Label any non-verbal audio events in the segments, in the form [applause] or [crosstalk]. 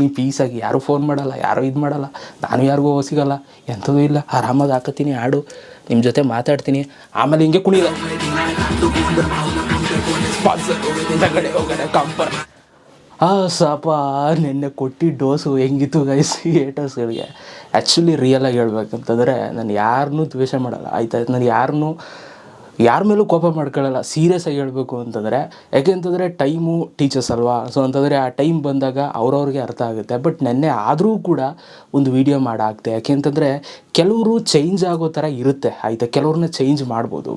ನೀ ಪೀಸಾಗಿ ಯಾರೂ ಫೋನ್ ಮಾಡಲ್ಲ, ಯಾರೂ ಇದು ಮಾಡಲ್ಲ, ನಾನು ಯಾರಿಗೂ ಸಿಗಲ್ಲ ಎಂಥದ್ದು ಇಲ್ಲ. ಆರಾಮಾಗಿ ಹಾಕತ್ತೀನಿ, ಹಾಡು ನಿಮ್ಮ ಜೊತೆ ಮಾತಾಡ್ತೀನಿ. ಆಮೇಲೆ ಹಿಂಗೆ ಕುಣಿಲ್ಲ ಆ ಸಾಪ ನಿನ್ನೆ ಕೊಟ್ಟಿ ಡೋಸು ಹೆಂಗಿತ್ತು ಗೈಸ್ ಏಟರ್ಸ್ಗಳಿಗೆ ಆ್ಯಕ್ಚುಲಿ ರಿಯಲಾಗಿ ಹೇಳ್ಬೇಕಂತಂದರೆ, ನಾನು ಯಾರನ್ನೂ ದ್ವೇಷ ಮಾಡಲ್ಲ. ಆಯ್ತಾಯ್ತು, ನಾನು ಯಾರನ್ನೂ ಯಾರ ಮೇಲೂ ಕೋಪ ಮಾಡ್ಕೊಳ್ಳಲ್ಲ ಸೀರಿಯಸ್ ಆಗಿ ಹೇಳಬೇಕು ಅಂತಂದರೆ ಯಾಕೆಂತಂದರೆ ಟೈಮು ಟೀಚರ್ಸ್ ಅಲ್ವಾ? ಸೊ ಅಂತಂದರೆ ಆ ಟೈಮ್ ಬಂದಾಗ ಅವ್ರವ್ರಿಗೆ ಅರ್ಥ ಆಗುತ್ತೆ. ಬಟ್ ನೆನ್ನೆ ಆದರೂ ಕೂಡ ಒಂದು ವಿಡಿಯೋ ಮಾಡಾಕ್ತೆ ಯಾಕೆಂತಂದರೆ ಕೆಲವರು ಚೇಂಜ್ ಆಗೋ ಥರ ಇರುತ್ತೆ, ಆಯಿತಾ? ಕೆಲವ್ರನ್ನ ಚೇಂಜ್ ಮಾಡ್ಬೋದು.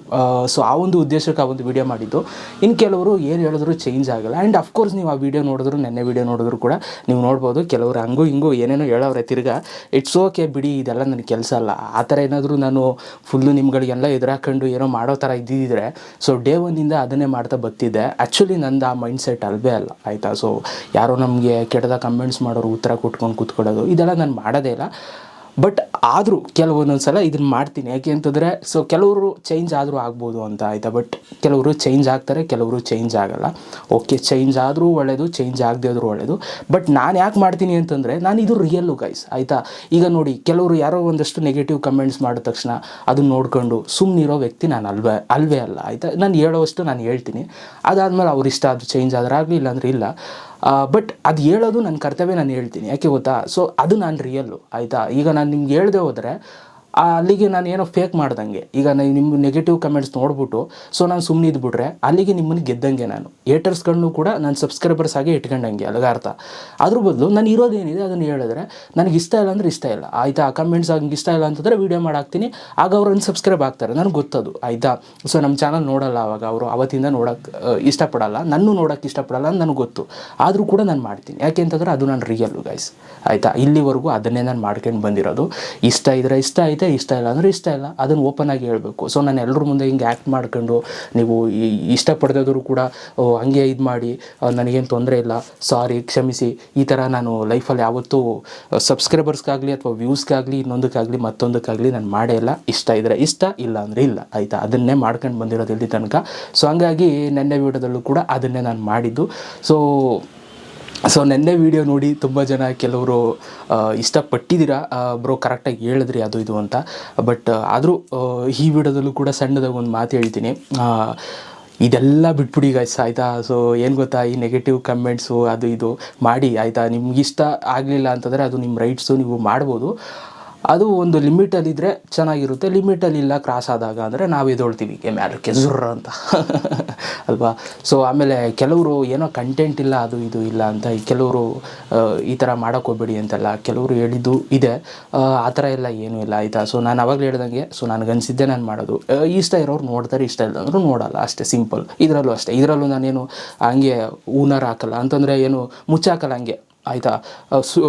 ಸೊ ಆ ಒಂದು ಉದ್ದೇಶಕ್ಕೆ ಆ ಒಂದು ವಿಡಿಯೋ ಮಾಡಿದ್ದು. ಇನ್ನು ಕೆಲವರು ಏನು ಹೇಳಿದ್ರು ಚೇಂಜ್ ಆಗಲ್ಲ. ಆ್ಯಂಡ್ ಅಫ್ಕೋರ್ಸ್ ನೀವು ಆ ವಿಡಿಯೋ ನೋಡಿದ್ರು, ನೆನ್ನೆ ವಿಡಿಯೋ ನೋಡಿದ್ರು ಕೂಡ ನೀವು ನೋಡ್ಬೋದು. ಕೆಲವರು ಹಂಗೂ ಹಿಂಗೂ ಏನೇನೋ ಹೇಳೋರೆ ತಿರ್ಗಾ ಇಟ್ಸ್ ಓಕೆ ಬಿಡಿ, ಇದೆಲ್ಲ ನನ್ನ ಕೆಲಸ ಅಲ್ಲ. ಆ ಥರ ಏನಾದರೂ ನಾನು ಫುಲ್ಲು ನಿಮ್ಗಳಿಗೆಲ್ಲ ಎದುರಾಕೊಂಡು ಏನೋ ಮಾಡೋ ಥರ ಇದ್ದಿದ್ದರೆ ಸೊ ಡೇ ಒನ್ನಿಂದ ಅದನ್ನೇ ಮಾಡ್ತಾ ಬರ್ತಿದ್ದೆ. ಆ್ಯಕ್ಚುಲಿ ನಂದು ಆ ಮೈಂಡ್ ಸೆಟ್ ಅಲ್ವೇ ಅಲ್ಲ, ಆಯಿತಾ? ಸೊ ಯಾರೋ ನಮಗೆ ಕೆಟ್ಟದಾಗ ಕಮೆಂಟ್ಸ್ ಮಾಡೋರು ಉತ್ತರ ಕೊಟ್ಕೊಂಡು ಕೂತ್ಕೊಳ್ಳೋದು, ಇದೆಲ್ಲ ನಾನು ಮಾಡೋದೇ ಇಲ್ಲ. ಬಟ್ ಆದರೂ ಕೆಲವೊಂದೊಂದು ಸಲ ಇದನ್ನು ಮಾಡ್ತೀನಿ. ಯಾಕೆ ಅಂತಂದರೆ ಸೊ ಕೆಲವರು ಚೇಂಜ್ ಆದರೂ ಆಗ್ಬೋದು ಅಂತ ಆಯಿತಾ ಬಟ್ ಕೆಲವರು ಚೇಂಜ್ ಆಗ್ತಾರೆ, ಕೆಲವರು ಚೇಂಜ್ ಆಗಲ್ಲ. ಓಕೆ ಚೇಂಜ್ ಆದರೂ ಒಳ್ಳೆಯದು ಚೇಂಜ್ ಆಗದೆ ಆದರೂ ಒಳ್ಳೆಯದು ಬಟ್ ನಾನು ಯಾಕೆ ಮಾಡ್ತೀನಿ ಅಂತಂದರೆ, ನಾನು ಇದು ರಿಯಲ್ಲು ಗೈಸ್ ಆಯಿತಾ? ಈಗ ನೋಡಿ, ಕೆಲವರು ಯಾರೋ ಒಂದಷ್ಟು ನೆಗೆಟಿವ್ ಕಮೆಂಟ್ಸ್ ಮಾಡಿದ ತಕ್ಷಣ ಅದನ್ನ ನೋಡ್ಕೊಂಡು ಸುಮ್ಮನಿರೋ ವ್ಯಕ್ತಿ ನಾನು ಅಲ್ವೇ ಅಲ್ವೇ ಅಲ್ಲ, ಆಯಿತಾ? ನಾನು ಹೇಳೋವಷ್ಟು ನಾನು ಹೇಳ್ತೀನಿ. ಅದಾದಮೇಲೆ ಅವ್ರು ಇಷ್ಟ ಅದು ಚೇಂಜ್ ಆದ್ರೆ ಆಗಲಿ, ಇಲ್ಲಾಂದ್ರೆ ಇಲ್ಲ. ಬಟ್ ಅದು ಹೇಳೋದು ನನ್ನ ಕರ್ತವ್ಯ ನಾನು ಹೇಳ್ತೀನಿ. ಯಾಕೆ ಗೊತ್ತಾ? ಸೊ ಅದು ನಾನು ರಿಯಲ್ಲು ಆಯಿತಾ? ಈಗ ನಾನು ನಿಮ್ಗೆ ಹೇಳದೆ ಹೋದರೆ ಅಲ್ಲಿಗೆ ನಾನು ಏನೋ ಫೇಕ್ ಮಾಡ್ದಂಗೆ. ಈಗ ನಾನು ನಿಮ್ಮ ನೆಗೆಟಿವ್ ಕಮೆಂಟ್ಸ್ ನೋಡ್ಬಿಟ್ಟು ಸೊ ನಾನು ಸುಮ್ಮನೆ ಇದ್ಬಿಟ್ರೆ, ಅಲ್ಲಿಗೆ ನಿಮ್ಮನ್ನು ಗೆದ್ದಂಗೆ ನಾನು. ಏಟರ್ಸ್ಗಳನ್ನೂ ಕೂಡ ನಾನು ಸಬ್ಸ್ಕ್ರೈಬರ್ಸ್ ಆಗಿ ಇಟ್ಕೊಂಡಂಗೆ ಅಲ್ಲಿಗೆ ಅರ್ಥ ಅದ್ರ ಬದಲು ನಾನು ಇರೋದೇನಿದೆ ಅದನ್ನು ಹೇಳಿದ್ರೆ, ನನಗೆ ಇಷ್ಟ ಇಲ್ಲ ಅಂದರೆ ಇಷ್ಟ ಇಲ್ಲ. ಆಯಿತಾ, ಆ ಕಮೆಂಟ್ಸ್ ಹಂಗೆ ಇಷ್ಟ ಇಲ್ಲ ಅಂತಂದರೆ ವೀಡಿಯೋ ಮಾಡಾಕ್ತೀನಿ, ಆಗ ಅವ್ರು ಅನ್ಸಬ್ಸ್ಕ್ರೈಬ್ ಆಗ್ತಾರೆ. ನನಗೆ ಗೊತ್ತದು, ಆಯಿತಾ? ಸೊ ನಮ್ಮ ಚಾನಲ್ ನೋಡಲ್ಲ ಅವಾಗ ಅವರು, ಅವತ್ತಿಂದ ನೋಡೋಕ್ಕೆ ಇಷ್ಟಪಡಲ್ಲ. ನನ್ನ ನೋಡೋಕ್ಕೆ ಇಷ್ಟಪಡಲ್ಲ ಅಂತ ನನಗೆ ಗೊತ್ತು. ಆದರೂ ಕೂಡ ನಾನು ಮಾಡ್ತೀನಿ. ಯಾಕೆ ಅಂತಂದ್ರೆ ಅದು ನಾನು ರಿಯಲ್ಲು ಗೈಸ್ ಆಯಿತಾ? ಇಲ್ಲಿವರೆಗೂ ಅದನ್ನೇ ನಾನು ಮಾಡ್ಕೊಂಡು ಬಂದಿರೋದು. ಇಷ್ಟ ಇದ್ರೆ ಇಷ್ಟ ಐತೆ ಇಷ್ಟ ಇಲ್ಲ. ಅಂದರೆ ಇಷ್ಟ ಇಲ್ಲ. ಅದನ್ನು ಓಪನ್ ಆಗಿ ಹೇಳಬೇಕು. ಸೊ ನಾನು ಎಲ್ಲರ ಮುಂದೆ ಹಿಂಗೆ ಆ್ಯಕ್ಟ್ ಮಾಡ್ಕೊಂಡು ನೀವು ಇಷ್ಟಪಡದಿದ್ರು ಕೂಡ ಹಂಗೆ ಇದು ಮಾಡಿ ನನಗೇನು ತೊಂದರೆ ಇಲ್ಲ. ಸಾರಿ ಕ್ಷಮಿಸಿ. ಈ ಥರ ನಾನು ಲೈಫಲ್ಲಿ ಯಾವತ್ತೂ ಸಬ್ಸ್ಕ್ರೈಬರ್ಸ್ಗಾಗಲಿ ಅಥವಾ ವ್ಯೂಸ್ಗಾಗಲಿ ಇನ್ನೊಂದಕ್ಕಾಗಲಿ ಮತ್ತೊಂದಕ್ಕಾಗಲಿ ನಾನು ಮಾಡೇ ಇಲ್ಲ. ಇಷ್ಟ ಇದ್ದರೆ ಇಷ್ಟ, ಇಲ್ಲ ಅಂದರೆ ಇಲ್ಲ. ಆಯಿತಾ? ಅದನ್ನೇ ಮಾಡ್ಕೊಂಡು ಬಂದಿರೋದು ಇಲ್ಲಿ ತನಕ? ಸೊ ಹಂಗಾಗಿ ನೆನ್ನೆ ವಿಡಿಯೋದಲ್ಲೂ ಕೂಡ ಅದನ್ನೇ ನಾನು ಮಾಡಿದ್ದು. ಸೊ ಸೊ ನೆನ್ನೆ ವಿಡಿಯೋ ನೋಡಿ ತುಂಬ ಜನ ಕೆಲವರು ಇಷ್ಟಪಟ್ಟಿದ್ದೀರ? ಬ್ರೋ ಕರೆಕ್ಟಾಗಿ ಹೇಳಿದ್ರಿ, ಅದು ಇದು ಅಂತ. ಬಟ್ ಆದರೂ ಈ ವಿಡಿಯೋದಲ್ಲೂ ಕೂಡ ಸಣ್ಣದಾಗಿ ಒಂದು ಮಾತು ಹೇಳ್ತೀನಿ. ಇದೆಲ್ಲ ಬಿಟ್ಬಿಡಿ ಗಾಯ್ಸ್ ಆಯಿತಾ? ಸೊ ಏನು ಗೊತ್ತಾ? ಈ ನೆಗೆಟಿವ್ ಕಮೆಂಟ್ಸು ಅದು ಇದು. ಮಾಡಿ, ಆಯಿತಾ? ನಿಮ್ಗೆ ಇಷ್ಟ ಆಗಲಿಲ್ಲ ಅಂತಂದರೆ ಅದು ನಿಮ್ಮ ರೈಟ್ಸು ನೀವು ಮಾಡ್ಬೋದು. ಅದು ಒಂದು ಲಿಮಿಟಲ್ಲಿದ್ದರೆ ಚೆನ್ನಾಗಿರುತ್ತೆ. ಲಿಮಿಟಲ್ಲಿ ಇಲ್ಲ ಕ್ರಾಸ್ ಆದಾಗ ಅಂದರೆ ನಾವು ಎದೊಳ್ತೀವಿ ಗೆ ಮ್ಯಾಲಕ್ಕೆ ಜುರ್ರ ಅಂತ. [laughs] ಅಲ್ವಾ? ಸೊ ಆಮೇಲೆ ಕೆಲವರು ಏನೋ ಕಂಟೆಂಟ್ ಇಲ್ಲ ಅದು ಇದು ಇಲ್ಲ ಅಂತ ಕೆಲವರು ಈ ಥರ ಮಾಡೋಕ್ಕೋಗ್ಬೇಡಿ ಅಂತೆಲ್ಲ ಕೆಲವರು ಹೇಳಿದ್ದು ಇದೆ. ಆ, ಥರ ಎಲ್ಲ ಏನೂ ಇಲ್ಲ ಆಯಿತಾ? ಸೊ ನಾನು ಅವಾಗಲೇ ಹೇಳ್ದಂಗೆ ಸೊ ನನಗನ್ಸಿದ್ದೆ ನಾನು ಮಾಡೋದು. ಇಷ್ಟ ಇರೋರು ನೋಡ್ತಾರೆ ಇಷ್ಟ ಇಲ್ಲ ಅಂದರೂ ನೋಡಲ್ಲ ಅಷ್ಟೇ ಸಿಂಪಲ್ ಇದರಲ್ಲೂ ಅಷ್ಟೇ. ಇದರಲ್ಲೂ ನಾನೇನು ಹಂಗೆ ಊನರ್ ಹಾಕಲ್ಲ. ಅಂತಂದರೆ ಏನು ಮುಚ್ಚಾಕಲ್ಲ ಹಂಗೆ ಆಯಿತಾ?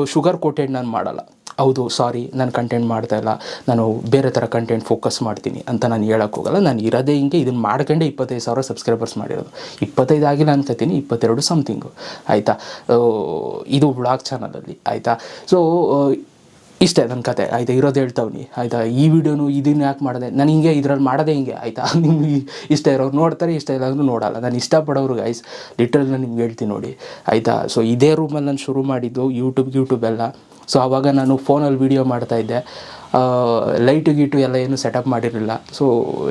ಶುಗರ್ ಕೋಟೆಡ್ ನಾನು ಮಾಡಲ್ಲ. ಹೌದು ಸಾರಿ ನಾನು ಕಂಟೆಂಟ್ ಮಾಡ್ತಾ ಇಲ್ಲ. ನಾನು ಬೇರೆ ಥರ ಕಂಟೆಂಟ್ ಫೋಕಸ್ ಮಾಡ್ತೀನಿ ಅಂತ ನಾನು ಹೇಳೋಕ್ಕೋಗಲ್ಲ ಹೋಗಲ್ಲ. ನಾನು ಇರೋದೇ ಹಿಂಗೆ ಇದನ್ನು ಮಾಡ್ಕೊಂಡೆ ಇಪ್ಪತ್ತೈದು ಸಾವಿರ ಸಬ್ಸ್ಕ್ರೈಬರ್ಸ್ ಮಾಡಿರೋದು. ಇಪ್ಪತ್ತೈದು ಆಗಿಲ್ಲ ಅನ್ಕೋತೀನಿ ಇಪ್ಪತ್ತೆರಡು ಸಮಥಿಂಗು ಆಯಿತಾ? ಇದು ಬ್ಲಾಗ್ ಚಾನಲಲ್ಲಿ ಆಯಿತಾ? ಸೊ ಇಷ್ಟೇ ನನ್ನ ಕತೆ, ಆಯಿತಾ? ಇರೋದು ಹೇಳ್ತಾವ್ನಿ. ಆಯಿತಾ? ಈ ವಿಡಿಯೋನು ಇದನ್ನು ಯಾಕೆ ಮಾಡಿದೆ? ನಾನು ಹಿಂಗೆ ಇದ್ರಲ್ಲಿ ಮಾಡೋದೇ ಹಿಂಗೆ, ಆಯಿತಾ? [laughs] ನಿಮ್ಗೆ ಇಷ್ಟ ಇರೋರು ನೋಡ್ತಾರೆ, ಇಷ್ಟ ಇಲ್ಲ ಅಂದ್ರೂ ನೋಡಲ್ಲ. ನಾನು ಇಷ್ಟಪಡೋರು ಗೈಸ್ ಲಿಟ್ರಲ್ ನಾನು ನಿಮ್ಗೆ ಹೇಳ್ತೀನಿ ನೋಡಿ, ಆಯಿತಾ? ಸೊ ಇದೇ ರೂಮಲ್ಲಿ ನಾನು ಶುರು ಮಾಡಿದ್ದು ಯೂಟ್ಯೂಬ್ ಯೂಟ್ಯೂಬ್ ಎಲ್ಲ. ಸೊ ಆವಾಗ ನಾನು ಫೋನಲ್ಲಿ ವೀಡಿಯೋ ಮಾಡ್ತಾಯಿದ್ದೆ ಲೈಟು ಗೀಟು ಎಲ್ಲ ಏನು ಸೆಟಪ್ ಮಾಡಿರಲಿಲ್ಲ. ಸೊ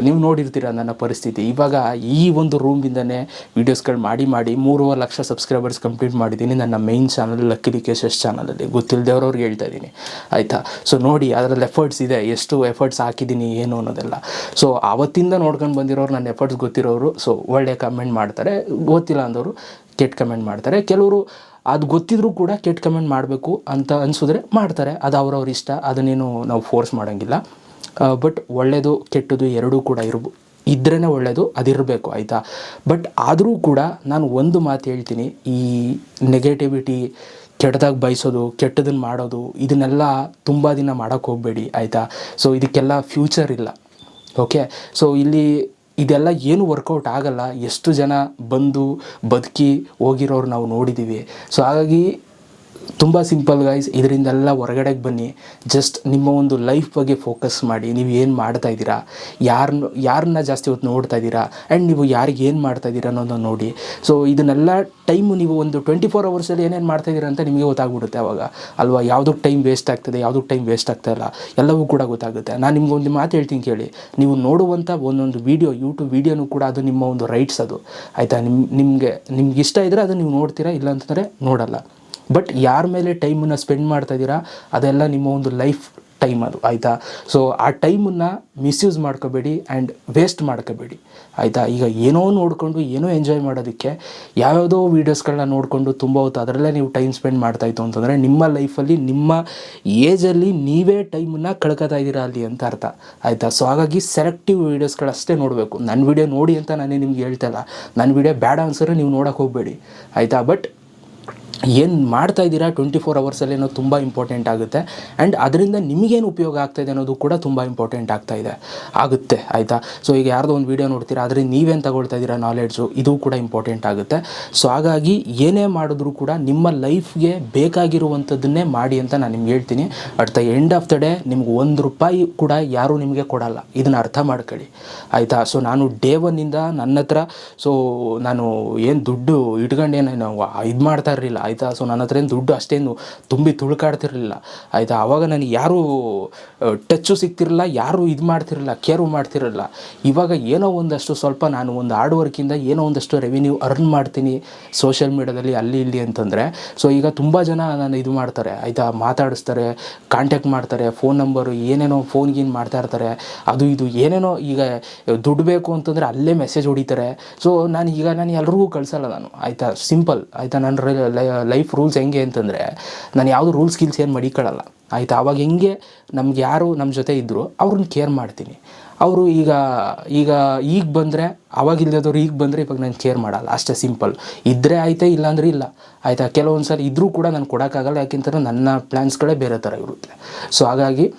ನೀವು ನೋಡಿರ್ತೀರ ನನ್ನ ಪರಿಸ್ಥಿತಿ. ಇವಾಗ ಈ ಒಂದು ರೂಮಿಂದನೇ ವೀಡಿಯೋಸ್ಗಳು ಮಾಡಿ ಮಾಡಿ ಮೂರುವರೆ ಲಕ್ಷ ಸಬ್ಸ್ಕ್ರೈಬರ್ಸ್ ಕಂಪ್ಲೀಟ್ ಮಾಡಿದ್ದೀನಿ ನನ್ನ ಮೈನ್ ಚಾನಲ್ ಲಕ್ಕಿಲಿ ಕೇಶಸ್ ಚಾನಲಲ್ಲಿ ಗೊತ್ತಿಲ್ಲದವ್ರವ್ರಿಗೆ ಹೇಳ್ತಾ ಇದ್ದೀನಿ ಆಯಿತಾ? ಸೊ ನೋಡಿ, ಅದರಲ್ಲಿ ಎಫರ್ಟ್ಸ್ ಇದೆ. ಎಷ್ಟು ಎಫರ್ಟ್ಸ್ ಹಾಕಿದ್ದೀನಿ, ಏನು ಅನ್ನೋದೆಲ್ಲ. ಸೊ ಆವತ್ತಿಂದ ನೋಡ್ಕೊಂಡು ಬಂದಿರೋರು ನನ್ನ ಎಫರ್ಟ್ಸ್ ಗೊತ್ತಿರೋರು. ಸೊ ಒಳ್ಳೆ ಕಮೆಂಟ್ ಮಾಡ್ತಾರೆ. ಗೊತ್ತಿಲ್ಲ ಅಂದವರು ಕೆಟ್ಟ ಕಮೆಂಟ್ ಮಾಡ್ತಾರೆ. ಕೆಲವರು ಅದು ಗೊತ್ತಿದ್ರೂ ಕೂಡ ಕೆಟ್ಟ ಕಮೆಂಟ್ ಮಾಡಬೇಕು ಅಂತ ಅನಿಸಿದ್ರೆ ಮಾಡ್ತಾರೆ. ಅದು ಅವ್ರವ್ರ ಇಷ್ಟ, ಅದನ್ನೇನು ನಾವು ಫೋರ್ಸ್ ಮಾಡೋಂಗಿಲ್ಲ. ಬಟ್ ಒಳ್ಳೆಯದು ಕೆಟ್ಟದ್ದು ಎರಡೂ ಕೂಡ ಇರ್ಬೋ ಇದ್ರೇ ಒಳ್ಳೆಯದು ಅದಿರಬೇಕು, ಆಯಿತಾ? ಬಟ್ ಆದರೂ ಕೂಡ ನಾನು ಒಂದು ಮಾತು ಹೇಳ್ತೀನಿ, ಈ ನೆಗೆಟಿವಿಟಿ ಕೆಟ್ಟದಾಗಿ ಬಯಸೋದು ಕೆಟ್ಟದನ್ನು ಮಾಡೋದು, ಇದನ್ನೆಲ್ಲ ತುಂಬ ದಿನ ಮಾಡೋಕ್ಕೆ ಹೋಗಬೇಡಿ, ಆಯಿತಾ? ಸೊ ಇದಕ್ಕೆಲ್ಲ ಫ್ಯೂಚರ್ ಇಲ್ಲ. ಓಕೆ ಸೊ ಇಲ್ಲಿ ಇದೆಲ್ಲ ಏನು ವರ್ಕೌಟ್ ಆಗಲ್ಲ. ಎಷ್ಟು ಜನ ಬಂದು ಬದುಕಿ ಹೋಗಿರೋರು ನಾವು ನೋಡಿದ್ದೀವಿ ಸೊ ಹಾಗಾಗಿ ತುಂಬ ಸಿಂಪಲ್ ಗೈಸ್ ಇದರಿಂದೆಲ್ಲ ಹೊರಗಡೆಗೆ ಬನ್ನಿ. ಜಸ್ಟ್ ನಿಮ್ಮ ಒಂದು ಲೈಫ್ ಬಗ್ಗೆ ಫೋಕಸ್ ಮಾಡಿ. ನೀವು ಏನು ಮಾಡ್ತಾ ಇದ್ದೀರಾ? ಯಾರನ್ನ ಯಾರನ್ನ ಜಾಸ್ತಿ ಹೊತ್ತು ನೋಡ್ತಾ ಇದ್ದೀರಾ? ಆ್ಯಂಡ್ ನೀವು ಯಾರಿಗೆ ಏನು ಮಾಡ್ತಾ ಇದ್ದೀರಾ ಅನ್ನೋದನ್ನ ನೋಡಿ. ಸೊ ಇದನ್ನೆಲ್ಲ ಟೈಮು ನೀವು ಒಂದು ಟ್ವೆಂಟಿ ಫೋರ್ ಅವರ್ಸಲ್ಲಿ ಏನೇನು ಮಾಡ್ತಾ ಇದ್ದೀರಾ ಅಂತ ನಿಮಗೆ ಗೊತ್ತಾಗ್ಬಿಡುತ್ತೆ ಅವಾಗ. ಅಲ್ವಾ? ಯಾವುದಕ್ಕೆ ಟೈಮ್ ವೇಸ್ಟ್ ಆಗ್ತದೆ ಯಾವುದಕ್ಕೆ ಟೈಮ್ ವೇಸ್ಟ್ ಆಗ್ತಾ ಇಲ್ಲ. ಎಲ್ಲವೂ ಕೂಡ ಗೊತ್ತಾಗುತ್ತೆ. ನಾನು ನಿಮ್ಗೆ ಒಂದು ಮಾತು ಹೇಳ್ತೀನಿ ಕೇಳಿ. ನೀವು ನೋಡುವಂಥ ಒಂದೊಂದು ವೀಡಿಯೋ ಯೂಟ್ಯೂಬ್ ವೀಡಿಯೋನು ಕೂಡ ಅದು ನಿಮ್ಮ ಒಂದು ರೈಟ್ಸ್ ಅದು. ಆಯಿತಾ? ನಿಮ್ಮ ನಿಮಗೆ ನಿಮ್ಗೆ ಇಷ್ಟ ಇದ್ದರೆ ಅದು ನೀವು ನೋಡ್ತೀರಾ? ಇಲ್ಲ ಅಂತಂದರೆ ನೋಡಲ್ಲ. ಬಟ್ ಯಾರ ಮೇಲೆ ಟೈಮನ್ನು ಸ್ಪೆಂಡ್ ಮಾಡ್ತಾ ಇದ್ದೀರಾ? ಅದೆಲ್ಲ ನಿಮ್ಮ ಒಂದು ಲೈಫ್ ಟೈಮ್ ಅದು, ಆಯಿತಾ? ಸೊ ಆ ಟೈಮನ್ನು ಮಿಸ್ಯೂಸ್ ಮಾಡ್ಕೋಬೇಡಿ ಆ್ಯಂಡ್ ವೇಸ್ಟ್ ಮಾಡ್ಕೋಬೇಡಿ, ಆಯಿತಾ? ಈಗ ಏನೋ ನೋಡಿಕೊಂಡು, ಏನೋ ಎಂಜಾಯ್ ಮಾಡೋದಕ್ಕೆ ಯಾವ್ಯಾವುದೋ ವೀಡಿಯೋಸ್ಗಳನ್ನ ನೋಡಿಕೊಂಡು ತುಂಬ ಹೊತ್ತು ಅದರಲ್ಲೇ ನೀವು ಟೈಮ್ ಸ್ಪೆಂಡ್ ಮಾಡ್ತಾ ಇತ್ತು ಅಂತಂದರೆ ನಿಮ್ಮ ಲೈಫಲ್ಲಿ ನಿಮ್ಮ ಏಜಲ್ಲಿ ನೀವೇ ಟೈಮನ್ನು ಕಳ್ಕೊತಾ ಇದ್ದೀರಾ ಅಲ್ಲಿ ಅಂತ ಅರ್ಥ, ಆಯಿತಾ? ಸೊ ಹಾಗಾಗಿ ಸೆಲೆಕ್ಟಿವ್ ವೀಡಿಯೋಸ್ಗಳಷ್ಟೇ ನೋಡಬೇಕು. ನನ್ನ ವೀಡಿಯೋ ನೋಡಿ ಅಂತ ನಾನೇ ನಿಮ್ಗೆ ಹೇಳ್ತಾ ಇಲ್ಲ. ನನ್ನ ವೀಡಿಯೋ ಬೇಡ ಅನ್ಸರೆ ನೀವು ನೋಡೋಕೆ ಹೋಗಬೇಡಿ, ಆಯಿತಾ? ಬಟ್ ಏನು ಮಾಡ್ತಾ ಇದ್ದೀರಾ ಟ್ವೆಂಟಿ ಫೋರ್ ಅವರ್ಸಲ್ಲಿ ಅನ್ನೋದು ತುಂಬ ಇಂಪಾರ್ಟೆಂಟ್ ಆಗುತ್ತೆ. ಆ್ಯಂಡ್ ಅದರಿಂದ ನಿಮಗೇನು ಉಪಯೋಗ ಆಗ್ತಾಯಿದೆ ಅನ್ನೋದು ಕೂಡ ತುಂಬ ಇಂಪಾರ್ಟೆಂಟ್ ಆಗ್ತಾ ಇದೆ. ಆಗುತ್ತೆ, ಆಯಿತಾ? ಸೊ ಈಗ ಯಾರ್ದೋ ಒಂದು ವೀಡಿಯೋ ನೋಡ್ತೀರಾ ಅದರಿಂದ ನೀವೇನು ತಗೊಳ್ತಾ ಇದ್ದೀರಾ ನಾಲೆಡ್ಜು ಇದು ಕೂಡ ಇಂಪಾರ್ಟೆಂಟ್ ಆಗುತ್ತೆ. ಸೊ ಹಾಗಾಗಿ ಏನೇ ಮಾಡಿದ್ರೂ ಕೂಡ ನಿಮ್ಮ ಲೈಫ್ಗೆ ಬೇಕಾಗಿರುವಂಥದ್ದನ್ನೇ ಮಾಡಿ ಅಂತ ನಾನು ನಿಮ್ಗೆ ಹೇಳ್ತೀನಿ. At the end of the day ನಿಮ್ಗೆ ಒಂದು ರೂಪಾಯಿ ಕೂಡ ಯಾರೂ ನಿಮಗೆ ಕೊಡಲ್ಲ. ಇದನ್ನು ಅರ್ಥ ಮಾಡ್ಕೊಳ್ಳಿ. ಆಯಿತಾ? ಸೊ ನಾನು ಡೇ ಒನ್ನಿಂದ ನನ್ನ ಹತ್ರ ಸೊ ನಾನು ಏನು ದುಡ್ಡು ಇಟ್ಕೊಂಡೇನು ಇದು ಮಾಡ್ತಾ ಇರಲಿಲ್ಲ. ಆಯಿತಾ? ಸೊ ನನ್ನ ಹತ್ರ ಏನು ದುಡ್ಡು ಅಷ್ಟೇನು ತುಂಬಿ ತುಳ್ಕಾಡ್ತಿರಲಿಲ್ಲ. ಆಯಿತಾ? ಆವಾಗ ನನಗೆ ಯಾರೂ ಟಚ್ಚು ಸಿಗ್ತಿರಲಿಲ್ಲ, ಯಾರೂ ಇದು ಮಾಡ್ತಿರಲಿಲ್ಲ ಕೇರು ಮಾಡ್ತಿರಲಿಲ್ಲ. ಇವಾಗ ಏನೋ ಒಂದಷ್ಟು ಸ್ವಲ್ಪ ನಾನು ಒಂದು ಹಾರ್ಡ್ ವರ್ಕಿಂದ ಏನೋ ಒಂದಷ್ಟು ರೆವಿನ್ಯೂ ಅರ್ನ್ ಮಾಡ್ತೀನಿ ಸೋಷಿಯಲ್ ಮೀಡ್ಯಾದಲ್ಲಿ ಅಲ್ಲಿ ಇಲ್ಲಿ ಅಂತಂದರೆ. ಸೊ ಈಗ ತುಂಬ ಜನ ನಾನು ಇದು ಮಾಡ್ತಾರೆ. ಆಯಿತಾ? ಮಾತಾಡಿಸ್ತಾರೆ ಕಾಂಟ್ಯಾಕ್ಟ್ ಮಾಡ್ತಾರೆ ಫೋನ್ ನಂಬರು ಏನೇನೋ ಫೋನ್ ಗೀನ್ ಮಾಡ್ತಾ ಇರ್ತಾರೆ. ಅದು ಇದು ಏನೇನೋ ಈಗ ದುಡ್ಡು ಬೇಕು ಅಂತಂದರೆ ಅಲ್ಲೇ ಮೆಸೇಜ್ ಹೊಡಿತಾರೆ. ಸೊ ನಾನು ಈಗ ನಾನು ಎಲ್ರಿಗೂ ಕಳಿಸಲ್ಲ ನಾನು. ಆಯಿತಾ? ಸಿಂಪಲ್ ಆಯಿತಾ? ನನ್ನ ಲೈಫ್ ರೂಲ್ಸ್ ಹೆಂಗೆ ಅಂತಂದರೆ, ನಾನು ಯಾವುದು ರೂಲ್ಸ್ ಗಿಲ್ಸ್ ಏನು ಮಡಿಕೊಳ್ಳಲ್ಲ ಆಯಿತಾ? ಅವಾಗ ಹೆಂಗೆ ನಮ್ಗೆ ಯಾರು ನಮ್ಮ ಜೊತೆ ಇದ್ದರು ಅವ್ರನ್ನ ಕೇರ್ ಮಾಡ್ತೀನಿ. ಅವರು ಈಗ ಈಗ ಈಗ ಬಂದರೆ, ಅವಾಗ ಇಲ್ಲದವ್ರು ಈಗ ಬಂದರೆ ಇವಾಗ ನಾನು ಕೇರ್ ಮಾಡಲ್ಲ. ಅಷ್ಟೇ ಸಿಂಪಲ್ ಇದ್ದರೆ ಆಯಿತಾ, ಇಲ್ಲಾಂದ್ರೆ ಇಲ್ಲ. ಆಯಿತಾ? ಕೆಲವೊಂದು ಸಲ ಇದ್ದರೂ ಕೂಡ ನಾನು ಕೊಡೋಕ್ಕಾಗಲ್ಲ, ಯಾಕೆಂತಂದ್ರೆ ನನ್ನ ಪ್ಲ್ಯಾನ್ಸ್ಗಳೇ ಬೇರೆ ಥರ ಇರುತ್ತೆ. ಸೊ ಹಾಗಾಗಿ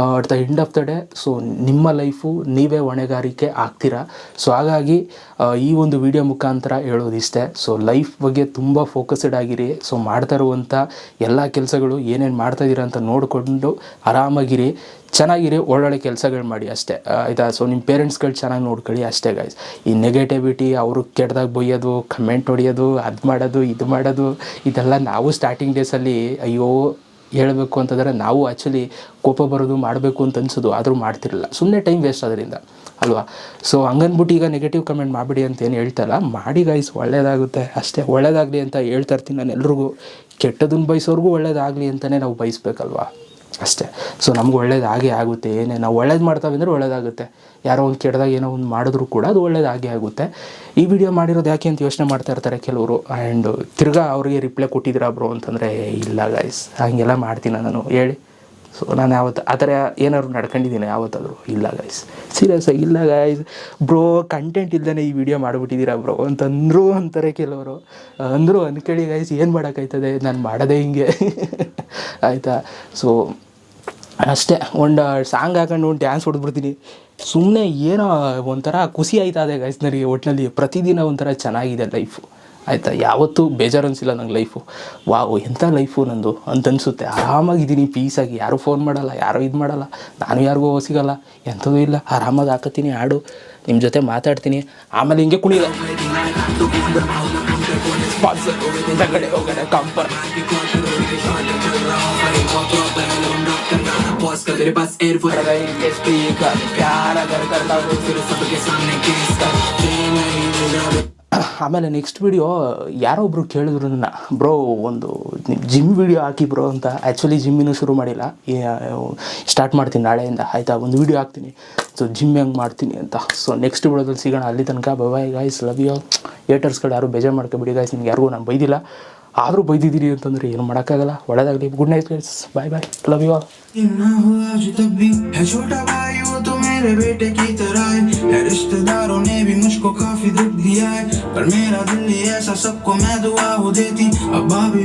at the end of the day so ನಿಮ್ಮ ಲೈಫು ನೀವೇ ಹೊಣೆಗಾರಿಕೆ ಆಗ್ತೀರಾ? ಸೊ ಹಾಗಾಗಿ ಈ ಒಂದು ವಿಡಿಯೋ ಮುಖಾಂತರ ಹೇಳೋದಿಷ್ಟೇ ಸೊ ಲೈಫ್ ಬಗ್ಗೆ ತುಂಬ ಫೋಕಸ್ಡ್ ಆಗಿರಿ. ಸೊ ಮಾಡ್ತಾ ಇರುವಂಥ ಎಲ್ಲ ಕೆಲಸಗಳು ಏನೇನು ಮಾಡ್ತಾ ಇದ್ದೀರಾ ಅಂತ ನೋಡಿಕೊಂಡು ಆರಾಮಾಗಿರಿ. ಚೆನ್ನಾಗಿರಿ, ಒಳ್ಳೊಳ್ಳೆ ಕೆಲಸಗಳು ಮಾಡಿ ಅಷ್ಟೇ. ಆಯಿತಾ? ಸೊ ನಿಮ್ಮ ಪೇರೆಂಟ್ಸ್ಗಳು ಚೆನ್ನಾಗಿ ನೋಡ್ಕೊಳ್ಳಿ ಅಷ್ಟೇ ಗಾಯ್ಸ್ ಈ ನೆಗೆಟಿವಿಟಿ ಅವರು ಕೆಟ್ಟದಾಗ ಬೊಯ್ಯೋದು ಕಮೆಂಟ್ ಹೊಡೆಯೋದು, ಅದು ಮಾಡೋದು, ಇದು ಮಾಡೋದು, ಇದೆಲ್ಲ ನಾವು ಸ್ಟಾರ್ಟಿಂಗ್ ಡೇಸಲ್ಲಿ ಅಯ್ಯೋ ಹೇಳಬೇಕು ಅಂತಂದರೆ ನಾವು ಆ್ಯಕ್ಚುಲಿ ಕೋಪ ಬರೋದು ಮಾಡಬೇಕು ಅಂತ ಅನ್ಸೋದು, ಆದರೂ ಮಾಡ್ತಿರಲಿಲ್ಲ. ಸುಮ್ಮನೆ ಟೈಮ್ ವೇಸ್ಟ್ ಅದರಿಂದ ಅಲ್ವಾ? ಸೊ ಹಂಗನ್ಬಿಟ್ಟು ಈಗ ನೆಗೆಟಿವ್ ಕಮೆಂಟ್ ಮಾಡಿಬಿಡಿ ಅಂತ ಏನು ಹೇಳ್ತಾಯಿಲ್ಲ ಮಾಡಿ ಗೈಸ್ ಒಳ್ಳೇದಾಗುತ್ತೆ. ಅಷ್ಟೇ, ಒಳ್ಳೇದಾಗಲಿ ಅಂತ ಹೇಳ್ತಾ ಇರ್ತೀನಿ ನಾನು ಎಲ್ರಿಗೂ. ಕೆಟ್ಟದನ್ನು ಬಯಸೋರ್ಗೂ ಒಳ್ಳೇದಾಗಲಿ ಅಂತಲೇ ನಾವು ಬಯಸ್ಬೇಕಲ್ವಾ? ಅಷ್ಟೇ. ಸೊ ನಮ್ಗೆ ಒಳ್ಳೇದು ಆಗೇ ಆಗುತ್ತೆ. ಏನೇ ನಾವು ಒಳ್ಳೇದು ಮಾಡ್ತಾವೆ ಅಂದರೆ ಒಳ್ಳೇದಾಗುತ್ತೆ. ಯಾರೋ ಒಂದು ಕೆಟ್ಟದಾಗ ಏನೋ ಒಂದು ಮಾಡಿದ್ರು ಕೂಡ ಅದು ಒಳ್ಳೇದಾಗೇ ಆಗುತ್ತೆ. ಈ ವಿಡಿಯೋ ಮಾಡಿರೋದು ಯಾಕೆ ಅಂತ ಯೋಚನೆ ಮಾಡ್ತಾ ಇರ್ತಾರೆ ಕೆಲವರು. ಆ್ಯಂಡ್ ತಿರ್ಗಾ ಅವರಿಗೆ ರಿಪ್ಲೈ ಕೊಟ್ಟಿದ್ದೀರಾ ಬ್ರೋ ಅಂತಂದರೆ, ಇಲ್ಲ ಗೈಸ್ ಹಾಗೆಲ್ಲ ಮಾಡ್ತೀನಿ ನಾನು. ಹೇಳಿ. ಸೊ ನಾನು ಯಾವತ್ತು, ಆ ಥರ ಏನಾದ್ರು ನಡ್ಕೊಂಡಿದ್ದೀನಿ ಯಾವತ್ತಾದರೂ? ಇಲ್ಲ ಗಾಯ್ಸ್ ಸೀರಿಯಸ್ ಆಗಿ ಇಲ್ಲ ಗಾಯ್ಸ್ ಬ್ರೋ ಕಂಟೆಂಟ್ ಇಲ್ಲದೇ ಈ ವಿಡಿಯೋ ಮಾಡಿಬಿಟ್ಟಿದ್ದೀರಾ ಬ್ರೋ ಅಂತಂದರು ಅಂತಾರೆ ಕೆಲವರು. ಅಂದರು ಅನ್ಕೇಳಿ ಗಾಯ್ಸ್ ಏನು ಮಾಡೋಕ್ಕಾಯ್ತದೆ? ನಾನು ಮಾಡೋದೇ ಹಿಂಗೆ. [laughs] ಆಯಿತಾ? ಸೊ ಅಷ್ಟೇ. ಒಂದು ಸಾಂಗ್ ಹಾಕೊಂಡು ಒಂದು ಡ್ಯಾನ್ಸ್ ಹೊಡೆದ್ಬಿಡ್ತೀನಿ. ಸುಮ್ಮನೆ ಏನೋ ಒಂಥರ ಖುಷಿ ಆಯ್ತಾ ಅದೇ ಗೈಸ್ ನನಗೆ ಒಟ್ಟಿನಲ್ಲಿ ಪ್ರತಿದಿನ ಒಂಥರ ಚೆನ್ನಾಗಿದೆ ಲೈಫು ಆಯಿತಾ ಯಾವತ್ತೂ ಬೇಜಾರು ಅನಿಸಿಲ್ಲ ನಂಗೆ ಲೈಫು ವಾವ್ ಎಂಥ ಲೈಫು ನಂದು ಅಂತ ಅನಿಸುತ್ತೆ ಆರಾಮಾಗಿದ್ದೀನಿ ಪೀಸಾಗಿ ಯಾರೂ ಫೋನ್ ಮಾಡಲ್ಲ ಯಾರೂ ಇದು ಮಾಡಲ್ಲ ನಾನು ಯಾರಿಗೂ ಸಿಗಲ್ಲ ಎಂಥದೂ ಇಲ್ಲ ಆರಾಮಾಗಿ ಹಾಕತ್ತೀನಿ ಹಾಡು ನಿಮ್ಮ ಜೊತೆ ಮಾತಾಡ್ತೀನಿ ಆಮೇಲೆ ಹಿಂಗೆ ಕುಣಿದ ಕಡೆ ಹೋಗೋಣ ಕಂಪರ್ पॉज कर तेरे पास एयरफोन स्पीकर प्यार अगर करता हूँ फिर सबके सामने किस कर नहीं मिला ಆಮೇಲೆ ನೆಕ್ಸ್ಟ್ ವಿಡಿಯೋ ಯಾರೋ ಒಬ್ರು ಕೇಳಿದ್ರು ನನ್ನ, ಬ್ರೋ, ಒಂದು ಜಿಮ್ ವಿಡಿಯೋ ಹಾಕಿ ಬ್ರೋ ಅಂತ. ಆ್ಯಕ್ಚುಲಿ ಜಿಮ್ಮಿನೂ ಶುರು ಮಾಡಿಲ್ಲ. ಸ್ಟಾರ್ಟ್ ಮಾಡ್ತೀನಿ, ನಾಳೆಯಿಂದ ಆಯಿತಾ? ಒಂದು ವಿಡಿಯೋ ಹಾಕ್ತೀನಿ. ಸೊ ಜಿಮ್ ಹೆಂಗೆ ಮಾಡ್ತೀನಿ ಅಂತ. ಸೊ ನೆಕ್ಸ್ಟ್ ವಿಡಿಯೋದಲ್ಲಿ ಸಿಗೋಣ. ಅಲ್ಲಿ ತನಕ ಬಾಯ್ ಗಾಯ್ಸ್ ಲವ್ ಯು ಏಟರ್ಸ್ಗಳು ಯಾರು ಬೇಜಾರು ಮಾಡ್ಕೊಬಿಡಿ ಗಾಯ್ಸ್ ನಿಮ್ಗೆ ಯಾರಿಗೂ ನಾನು ಬೈದಿಲ್ಲ. ಆದರೂ ಬೈದಿದ್ದೀರಿ ಅಂತಂದರೆ ಏನು ಮಾಡೋಕ್ಕಾಗಲ್ಲ. ಒಳ್ಳೆದಾಗಲಿ. Good night guys bye bye love you all मेरे बेटे की तरह है। रिश्तेदारों ने भी मुझको काफ़ी दुख दिया है। पर मेरा दिल ऐसा सबको मैं दुआ हो देती। अब भाभी